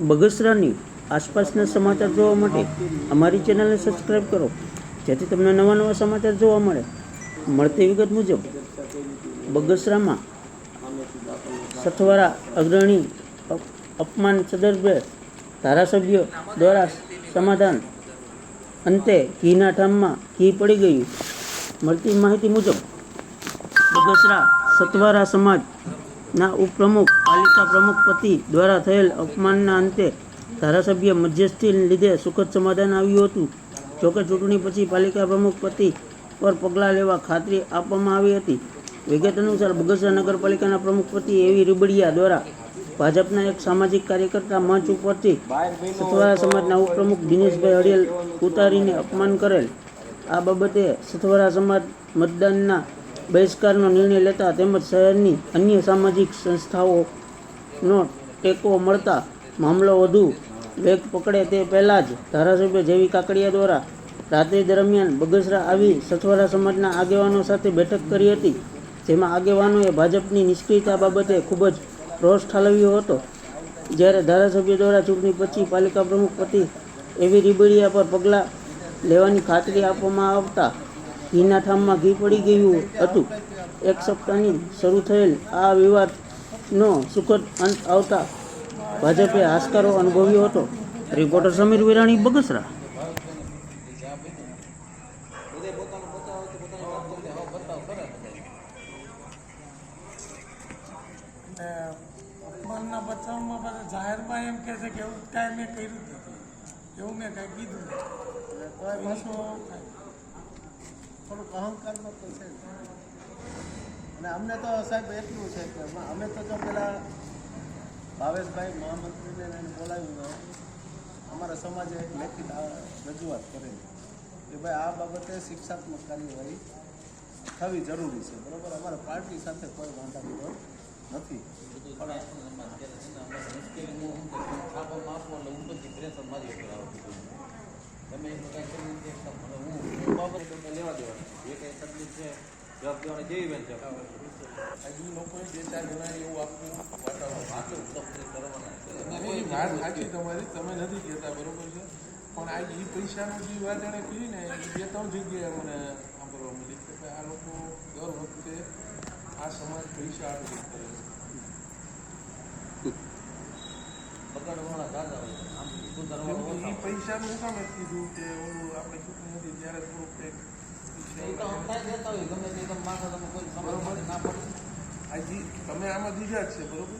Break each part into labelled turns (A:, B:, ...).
A: બગસરાની આસપાસના સમાચાર જોવા માટે અમારી ચેનલને સબસ્ક્રાઈબ કરો. જેથી તમને નવા નવા સમાચાર જોવા મળે. મળતી વિગત મુજબ બગસરામાં સથવારા અગ્રણી અપ- અપમાન સદર્ભે ધારાસભ્યો દ્વારા સમાધાન અંતે ઘીના ઠામમાં ઘી પડી ગયું. મળતી માહિતી મુજબ બગસરા સતવારા સમાજના ઉપપ્રમુખ, પાલિકા પ્રમુખ પતિ દ્વારા થયેલ અપમાનના અંતે ધારાસભ્ય મધ્યસ્થી લીધે સુખદ સમાધાન આવ્યું હતું. જોકે ચૂંટણી પછી પાલિકા પ્રમુખ પતિ પર પગલાં લેવા ખાતરી આપવામાં આવી હતી. વિગત અનુસાર બગસરા નગરપાલિકાના પ્રમુખ પતિ એવી રીબડિયા દ્વારા ભાજપના એક સામાજિક કાર્યકર્તા મંચ ઉપરથી સથવારા સમાજના ઉપપ્રમુખ દિનેશભાઈ અડિયલ ઉતારીને અપમાન કરેલ. આ બાબતે સથવારા સમાજ મતદાનના બહિષ્કારનો નિર્ણય લેતા તેમજ શહેરની અન્ય સામાજિક સંસ્થાઓનો ટેકો મળતા મામલો વધુ વેગ પકડે તે પહેલાં જ ધારાસભ્ય જેવી કાકડિયા દ્વારા રાત્રિ દરમિયાન બગસરા આવી સથવારા સમાજના આગેવાનો સાથે બેઠક કરી હતી. જેમાં આગેવાનોએ ભાજપની નિષ્ક્રિયતા બાબતે ખૂબ જ રોષ ઠાલવ્યો હતો. જ્યારે ધારાસભ્ય દ્વારા ચૂંટણી પછી પાલિકા પ્રમુખ પતિ એવી રીબડિયા પર પગલાં લેવાની ખાતરી આપવામાં આવતા ઘીના ઠામમાં ઘી પડી ગયું હતું. એક સપ્તાહની શરૂ થયેલ આ વિવાદનો સુખદ અંત આવતા ભાજપે હાશકારો અનુભવ્યો હતો. રિપોર્ટર સમીર વિરાણી બગસરા.
B: અપમાનના બચાવમાં પાછા જાહેરમાં એમ કહે છે કે એવું કાંઈ મેં કર્યું નથી. એવું મેં કાંઈ કીધું નથી. પાછું
C: થોડુંક અહંકારમાં તો છે. અને અમને તો સાહેબ એટલું છે કે અમે- તો જો પેલા ભાવેશભાઈ મહામંત્રીને એને બોલાવ્યું અમારા સમાજે એક લેખિત રજૂઆત કરેલી કે ભાઈ આ બાબતે શિક્ષાત્મક કાર્યવાહી થવી જરૂરી છે. બરાબર? અમારા પાર્ટી સાથે કોઈ વાંધા વિરોધ નથી.
B: હજી લોકોએ બે ચાર જણા એવું આખું વાતાવરણ નહીં, વાત સાચી તમારી તમે નથી કહેતા બરોબર છે? પણ આ એ પૈસાનું જે વાત એણે કહી ને એ બે ત્રણ જગ્યાએ મને સાંભળવા મળી કે આ લોકો દર વખતે આ સમાજ પૈસા આટલું કરે છે એ પૈસાનું કામ જ કીધું કે ઓલું આપણે ચૂંટણી હતી ત્યારે થોડુંક કંઈક હજી તમે આમાં દીધા જ છે બરોબર?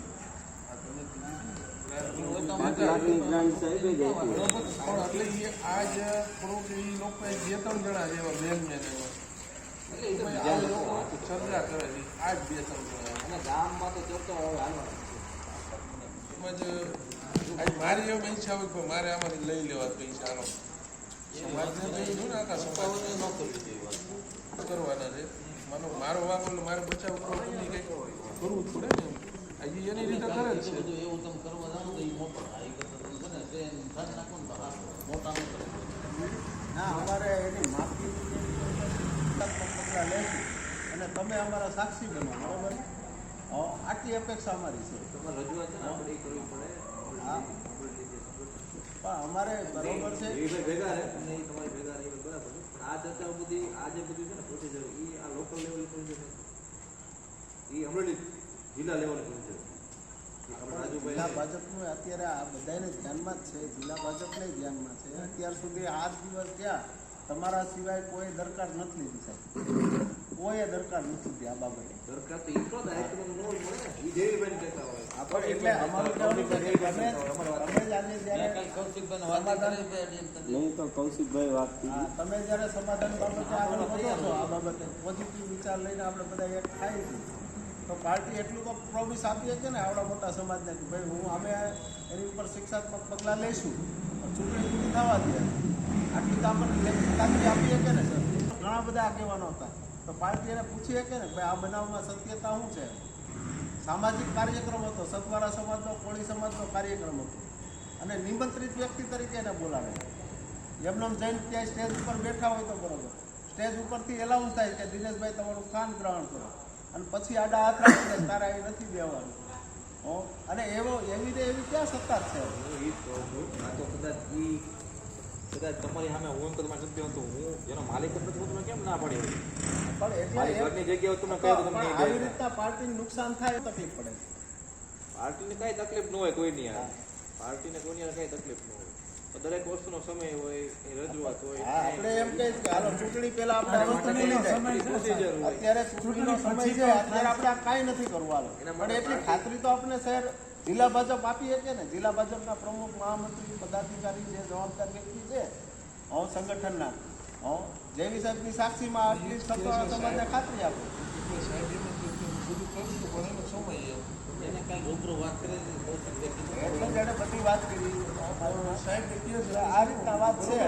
B: હા તમે દીધી બરોબર. પણ એટલે એ થોડુંક લોકો બે ત્રણ જણા એવા મેન મેન એવા ચર્ચા કરે છે. આ જ બે ત્રણ જણા. એમાં જ આજ મારી ઈચ્છા હોય કે મારે આમાંથી લઈ લેવા પૈસા કરવાના છે? માનો મારો વાંક એટલે મારે બચાવ કરવો ગમે કંઈક કરવું જ પડે ને એમ. હજી એની રીતે કરે જ છે.
C: ના અમારે એની માફી પગલાં લેશું. અને તમે અમારા સાક્ષી બનો બરાબર? હા, આટલી અપેક્ષા અમારી છે. હા. પણ અમારે બરોબર છે.
D: આ ચર્ચાઓ બધી આ જે બધું છે ને પ્રોસિજર એ આ લોકલ લેવલ પ્રોસિજર એ અમરેલી જિલ્લા લેવલ પ્રોસિજર
C: જિલ્લા ભાજપનું અત્યારે આ બધાને ધ્યાનમાં જ છે. જિલ્લા ભાજપને ધ્યાનમાં છે. અત્યાર સુધી આજ દિવસ થયા તમારા સિવાય કોઈ દરકાર નથી લીધી સાહેબ. કોઈએ દરકાર નથી આ બાબતે.
D: સરકાર તો એટલો દાયિત્વ ન મળે જેવી બેન કહેતા હોય.
C: આપણે એટલે અમારું કહેવાનું કે તમે તમે જ આજે જ્યારે સમાધાન
A: નહીં તો કૌશિકભાઈ વાત
C: તમે જ્યારે સમાધાન બાબતે આગળ વધો છો આ બાબતે પોઝિટિવ વિચાર લઈને આપણે બધા એક થાય છે. તો પાર્ટી એટલું તો પ્રોમિસ આપીએ કે ને આવડા મોટા સમાજને કે ભાઈ હું અમે એની ઉપર શિક્ષાત્મક પગલાં લઈશું. ચૂંટણી પૂરી થવા દે. આટલી તો આપણને આપીએ કે ને સર. ઘણા બધા આગેવાનો હતા. તો પાર્ટી એને પૂછીએ કે ને, ભાઈ, આ બનાવમાં સત્યતા શું છે? સામાજિક કાર્યક્રમ હતો સતવારા સમાજનો કોળી સમાજનો કાર્યક્રમ હતો. અને નિમંત્રિત વ્યક્તિ તરીકે એને બોલાવે એમને જૈન ત્યાં સ્ટેજ ઉપર બેઠા હોય તો બરોબર. સ્ટેજ ઉપરથી એલાઉન્સ થાય કે દિનેશભાઈ તમારું ખાન ગ્રહણ કરો. અને પછી આડા હાથ રાખીને તારા એ નથી દેવાનું અને એવો, એવી રીતે એવી ક્યાં સત્તા છે?
D: તો કદાચ કદાચ તમારી સામે હું તો તમારે સત્ય હતું હું જેનો માલિક જ નથી હું તમને કેમ ના પાડી મારી ઘરની જગ્યાએ તમને કહ્યું તો તમને
C: આવી રીતના પાર્ટીને નુકસાન થાય તો તકલીફ પડે.
D: પાર્ટીને કાંઈ તકલીફ ન હોય કોઈની યાર. પાર્ટીને કોઈની યાર કાંઈ તકલીફ ન હોય. દરેક વસ્તુનો સમય હોય એ રજૂઆત હોય
C: આપણે એમ કહે કે હાલો ચૂંટણી પહેલા આપણે આ
D: સમય
C: અત્યારે ચૂંટણીનો સમય છે અત્યારે આપણે આ કાંઈ નથી
D: કરવાનું
C: પણ એટલી ખાતરી તો આપણે શહેર જિલ્લા ભાજપ આપી શકે ને? જિલ્લા ભાજપના પ્રમુખ મહામંત્રી પદાધિકારી જે જવાબદાર વ્યક્તિ છે હું સંગઠનના. હું જેવી સાહેબની સાક્ષીમાં આટલી સમાજને ખાતરી આપું.
B: એટલે બધું
D: વાત કરે.
C: આ રીતના વાત છે.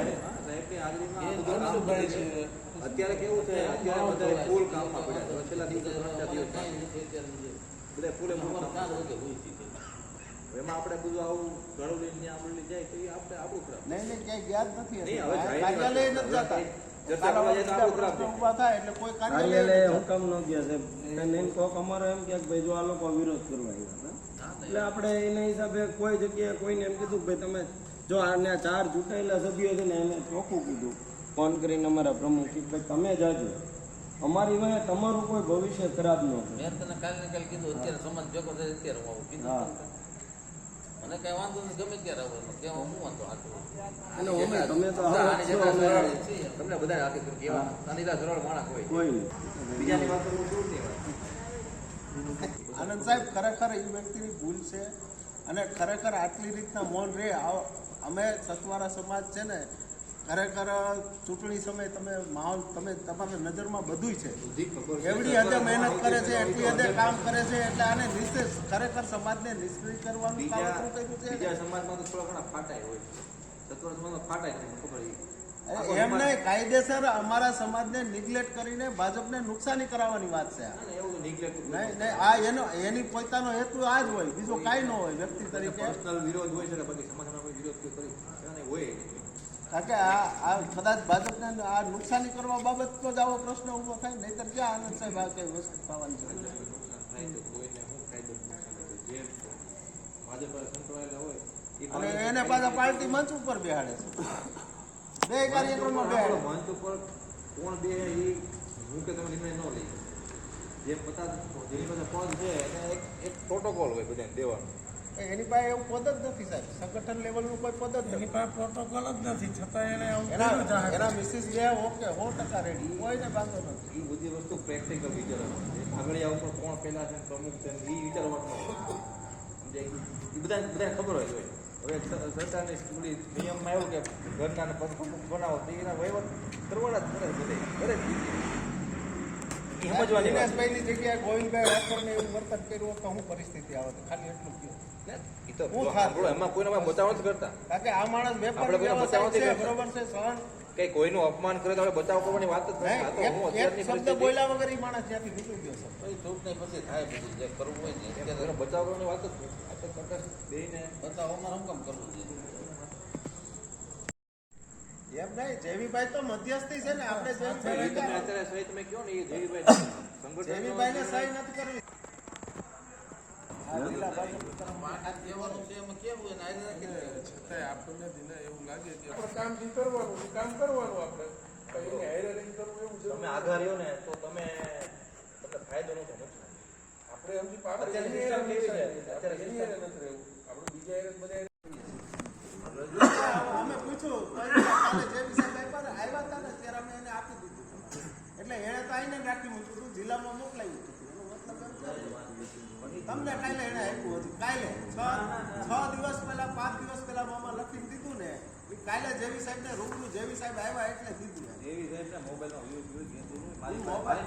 D: અત્યારે કેવું છે? અત્યારે બધા ફૂલ કામમાં પડ્યા છેલ્લા દિવસો ત્રણ ચાર દિવસ બધા ફૂલે એમાં આપણે બધું આવું ઘણું લઈને આપણે જાય તો એ આપણે આપણું ખરાબ
C: નહીં નહીં ક્યાંય ગયા જ નથી
D: નહીં, હવે
C: કાર્યાલય નથી જતા.
D: ચર્ચા કરવા જાય તો આપણું ખરાબ
C: પ્રશ્નો
D: છે.
C: ઊભા થાય એટલે કોઈ કાર્યાલય
E: કાર્યાલય
C: નથી
E: હુકમ ન ગયા સાહેબ. અને એમ કોક કે ભાઈ જો આ લોકો વિરોધ કરવા એટલે આપણે એના હિસાબે કોઈ જગ્યાએ કોઈને એમ કીધું ભાઈ તમે જો આને ચાર ચૂંટાયેલા સભ્યો છે ને એને ચોખ્ખું કીધું. ફોન કરીને અમારા પ્રમુખ તમે જાજો. અમારી વાંહે તમારું કોઈ ભવિષ્ય ખરાબ ન થાય
F: મેં તને કાલે ને કાલે કીધું અત્યારે સમાજ ભેગો થાય અત્યારે હું આવું. કીધું મને કઈ વાંધો નહીં ગમે ત્યારે આવું કે હું વાંધો હાથ
E: અને અમે તમે તો આવો છો,
F: જેટલા
E: અમે
F: સરળ છીએ. તમને બધા આગે કેવા જેટલા સરળ માણસ હોય.
E: કોઈ
D: બીજાની વાત હું દૂર નહીં
C: આનંદ સાહેબ ખરેખર એ વ્યક્તિની ભૂલ છે અને ખરેખર આટલી રીતના મૌન રહે. અમે સતવારા સમાજ છે ને ખરેખર ચૂંટણી સમયે તમે માહોલ તમે તમારા નજરમાં બધું છે. એવડી હદે મહેનત કરે છે એટલી હદે કામ કરે છે એટલે આને નિશ્ચિત ખરેખર સમાજને નિષ્ક્રિય કરવાનું કામ કર્યું છે?
D: બીજા સમાજમાં તો થોડા ઘણા ફાટાય હોય સત્વર સમાજમાં ફાટાય તમને ખબર
C: એમ નહીં કાયદેસર અમારા સમાજને નિગ્લેક્ટ કરીને ભાજપને નુકસાની કરાવવાની વાત છે. નહીં આ એનો એની પોતાનો હેતુ આ જ હોય બીજો કાંઈ ન હોય વ્યક્તિ તરીકે.
D: પર્સનલ વિરોધ હોય છે કે બાકી સમાજમાં કોઈ વિરોધ કોઈ કરી હોય.
C: કારણ કે આ કદાચ ભાજપને આ નુકસાની કરવા બાબતનો જ આવો પ્રશ્ન ઊભો થાય નહીતર ક્યાં આનંદ સાહેબ આ કઈ વસ્તુ થવાની છે? અને એને પાછા પાર્ટી મંચ ઉપર બેહાડે છે. બે કાર્યક્રમમાં બેહાડે.
D: મંચ ઉપર કોણ બે એ હું કે તમે નિર્ણય ન લઈ જે પચાસ જેની પાસે પદ છે એને એક એક પ્રોટોકોલ હોય બધાને દેવાનો.
C: એની પાસે એવું પદ જ નથી સાહેબ. સંગઠન લેવલનું કોઈ પદ જ નથી.
B: પ્રોટોકોલ જ નથી છતાં એને
C: એના એના મિસિસ જે ઓકે સો ટકા રેડી કોઈને વાંધો નથી.
D: એ બધી વસ્તુ પ્રેક્ટિકલ વિચારવાનું છે આગળિયા ઉપર કોણ પહેલા છે પ્રમુખ છે ને એ વિચારવાનું સમજાય? એ બધા બધાને ખબર જ હોય હવે સરકારની સ્કૂલી નિયમમાં એવું કે ઘરના ને પ્રમુખ બનાવો તો એના વહીવટ કરવાના જ કરે બધે. કરે જ સમજવાની
C: દિનેશભાઈની જગ્યાએ ગોવિંદભાઈ વાસણને એવું વર્તન કર્યું હોત તો શું પરિસ્થિતિ આવે ખાલી એટલું કહ્યું
D: તો
C: હું
D: એમાં કોઈને બચાવ નથી કરતા.
C: કારણ કે આ માણસ વેપાર
D: આપણે કોઈને
C: છે
D: નથી કરતા.
C: બરોબર છે સહન.
D: કોઈનું અપમાન કરે તો આપણે બચાવ કરવાની વાત જ નથી. હું અત્યારની
C: શબ્દ બોલ્યા વગર એ માણસ ત્યાંથી નીકળી ગયો છે.
F: પછી નહીં પછી થાય બધું જે કરવું હોય ને
D: બચાવ કરવાની વાત જ નથી. આ તો પ્રકાશ
F: બતાવો અમારે શું કરવું છે
C: એમ નહીં જેવીભાઈ તો મધ્યસ્થી છે ને આપણે જેવીભાઈ
D: અત્યારે સહી તમે કહો ને એ જયવીભાઈ સંગઠનનો
C: જેવીભાઈને સહી નથી કરવી. આ જિલ્લા ભાજપ
F: આ કહેવાનું છે એમાં કેવું એને આયરે રાખી દે.
B: છતાંય આપણને દિને એવું લાગે કે કામ કરવાનું કામ કરવાનું આપણે. કઈ એને કરવું એવું
D: તમે
B: જરૂરી
D: રહ્યો ને તો તમે તમને ફાયદો નથી
B: આપણે એમ થી
D: અત્યારે
B: એની
D: કેવી છે?
B: નથી
D: અત્યારે
B: આપણે નથી રહેવું. આપણે બીજા એરિયા બધા હારે
C: અમે પૂછ્યું તો એ કાલે જેવી સાહેબ આપ્યા ને, આવ્યા હતા ને ત્યારે અમે એને આપી દીધું એટલે એણે તો આઈને જ રાખી મૂક્યું હતું જિલ્લામાં મોકલાવ્યું હતું એનો મતલબ એમ છે તમને કાલે એને આપ્યું હતું કાલે છ છ દિવસ પહેલા પાંચ દિવસ પહેલા મામા લખીને દીધું ને એ કાલે જેવી સાહેબ ને રૂબરૂ જેવી સાહેબ આવ્યા એટલે દીધું
D: જેવી સાહેબ ને
C: મોબાઈલ-
D: મારી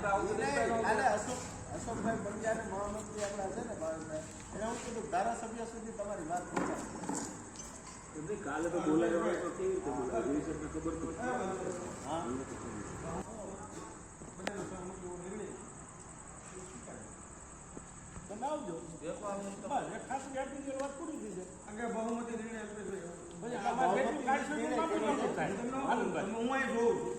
D: આવું
C: નહીં, કાલે અશોક અશોકભાઈ પંડ્યા ને મહામંત્રી આપણા છે ને ભાવેશભાઈ, એને હું કીધું ધારાસભ્ય સુધી તમારી વાત પહોંચાડી
E: કાલે તો બોલાવ્યો તો કેવી રીતે બોલાવ્યો એ શબ્દ ખબર તો
C: હા તમે આવજો. બસ, એક ખાસ વાત પૂરી થઈ છે.
E: આગળ બહુમતી નિર્ણય આપણે
C: પછી તમારે જેટલું કાઢશો એટલું આપણે